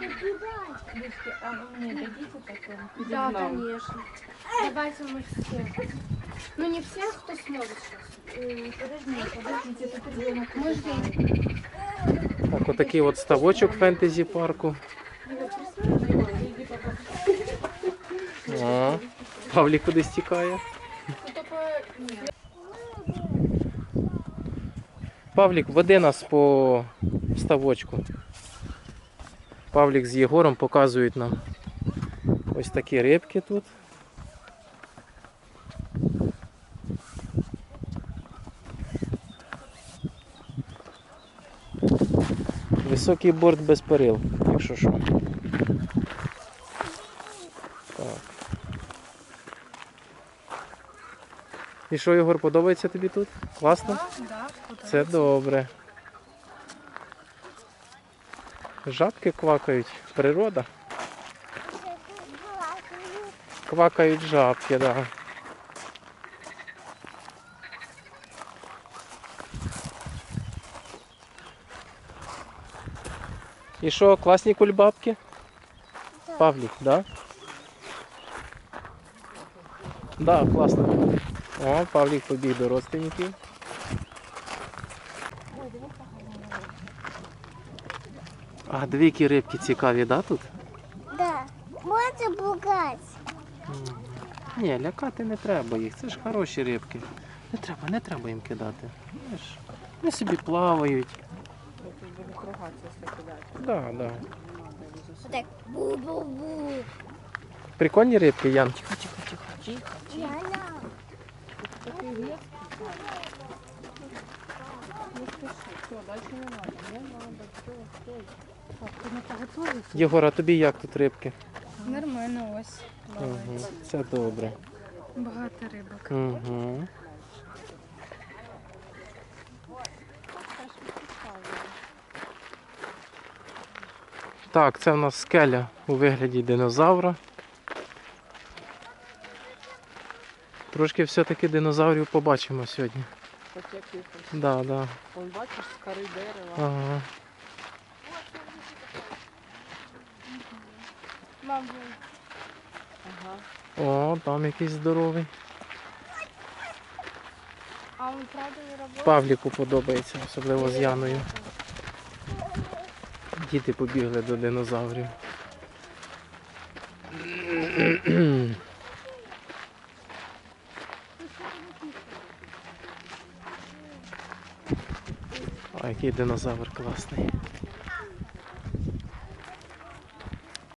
Девочки, а вы мне дадите потом? Да, конечно. Давайте мы все. Ну не все, кто сможет сейчас. Э, Подождите, подождите, тут ребенок. Мы ждем. Так, отакий от ставочок фентезі парку. О, Павлік кудись тікає. Ну только нет. Павлік, веди нас по ставочку. Павлік з Єгором показують нам ось такі рибки тут. Високий борт без перил, якщо що. Так. І що, Єгор, подобається тобі тут? Класно? Да, Це добре. Жабки квакають. Природа. Квакають жабки, так. Да. І що, класні кульбабки? Павлік, да? Да, класно. О, Павлік побіг до родственників. А дві які рибки цікаві, да, тут? Да. Можна пугать. Ні, лякати не треба їх, це ж хороші рибки. Не треба, не треба їм кидати. Вони, вони собі плавають. Да, да. Так. Бу-бу-бу. Прикольні рибки, Ян. Тихо, тихо, тихо, тихо. Резкий. Не спеши. Все, дальше не надо. Не надо. Все, стой. Єгор, а тобі як тут рибки? Нормально ось. Угу. Це добре. Багато рибок. Угу. Так, це в нас скеля у вигляді динозавра. Трошки все-таки динозаврів побачимо сьогодні. Хоть якихось. Да, да. Вон бачиш, з кори дерева. Ага. Мам, Ага. О, там якийсь здоровий. а он правда не работает? Павліку подобається, особливо з Яною. Діти побігли до динозаврів. А який динозавр класний.